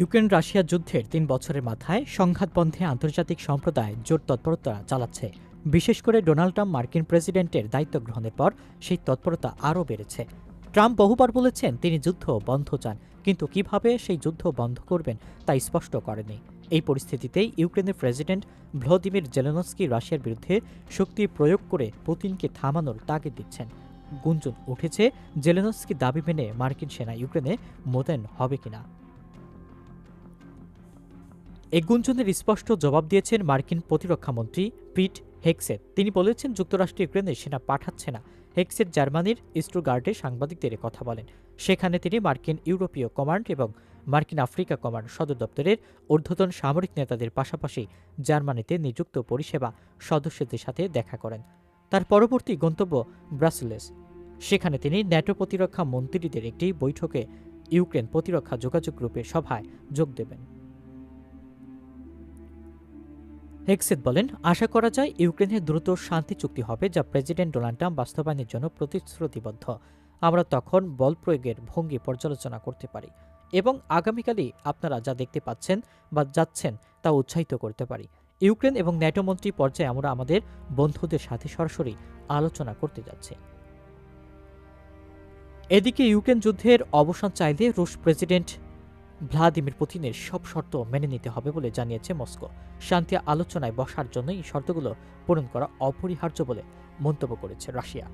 Ukraine Russia যুদ্ধের তিন বছরের মাথায় সংঘাত বন্ধে আন্তর্জাতিক সম্প্রদায় জোর তৎপরতা চালাচ্ছে। বিশেষ করে ডোনাল্ড ট্রাম্প মার্কিন প্রেসিডেন্টের দায়িত্ব গ্রহণের পর সেই তৎপরতা আরও বেড়েছে। ট্রাম্প বহুবার বলেছেন তিনি যুদ্ধ বন্ধ চান, কিন্তু কীভাবে সেই যুদ্ধ বন্ধ করবেন তা স্পষ্ট করেনি। এই পরিস্থিতিতেই ইউক্রেনের প্রেসিডেন্ট ভ্লাদিমির জেলেনস্কি রাশিয়ার বিরুদ্ধে শক্তি প্রয়োগ করে পুতিনকে থামানোর তাগিদ দিচ্ছেন। গুঞ্জন উঠেছে, জেলেনস্কি দাবি মেনে মার্কিন সেনা ইউক্রেনে মোতায়েন হবে কিনা। এই গুঞ্জনের স্পষ্ট জবাব দিয়েছেন মার্কিন প্রতিরক্ষামন্ত্রী পিট হেক্সেট তিনি বলেছেন যুক্তরাষ্ট্র ইউক্রেনে সেনা পাঠাচ্ছে না। হেক্সেট জার্মানির স্টুগার্ডে সাংবাদিকদের কথা বলেন। সেখানে তিনি মার্কিন ইউরোপীয় কমান্ড এবং মার্কিন আফ্রিকা কমান্ড সদর দপ্তরের ঊর্ধ্বতন সামরিক নেতাদের পাশাপাশি জার্মানিতে নিযুক্ত পরিষেবা সদস্যদের সাথে দেখা করেন। তার পরবর্তী গন্তব্য ব্রাসেলেস। সেখানে তিনি ন্যাটো প্রতিরক্ষা মন্ত্রীদের একটি বৈঠকে ইউক্রেন প্রতিরক্ষা যোগাযোগ গ্রুপের সভায় যোগ দেবেন। হেক্সেট বলেন, আশা করা যায় ইউক্রেনের দ্রুত শান্তি চুক্তি হবে যা প্রেসিডেন্ট ডোনাল্ড ট্রাম্প বাস্তবায়নের জন্য প্রতিশ্রুতিবদ্ধ। আমরা তখন বল প্রয়োগের ভঙ্গি পর্যালোচনা করতে পারি এবং আগামীকালই আপনারা যা দেখতে পাচ্ছেন বা যাচ্ছেন তা উৎসাহিত করতে পারি। ইউক্রেন এবং ন্যাটো মন্ত্রী পর্যায়ে আমরা আমাদের বন্ধুদের সাথে সরাসরি আলোচনা করতে যাচ্ছি। এদিকে ইউক্রেন যুদ্ধের অবসান চাইলে রুশ প্রেসিডেন্ট ভ্লাদিমির পুতিনের সব শর্ত মেনে নিতে হবে বলে জানিয়েছে মস্কো। শান্তি আলোচনায় বসার জন্য এই শর্তগুলো পূরণ করা অপরিহার্য বলে মন্তব্য করেছে রাশিয়া।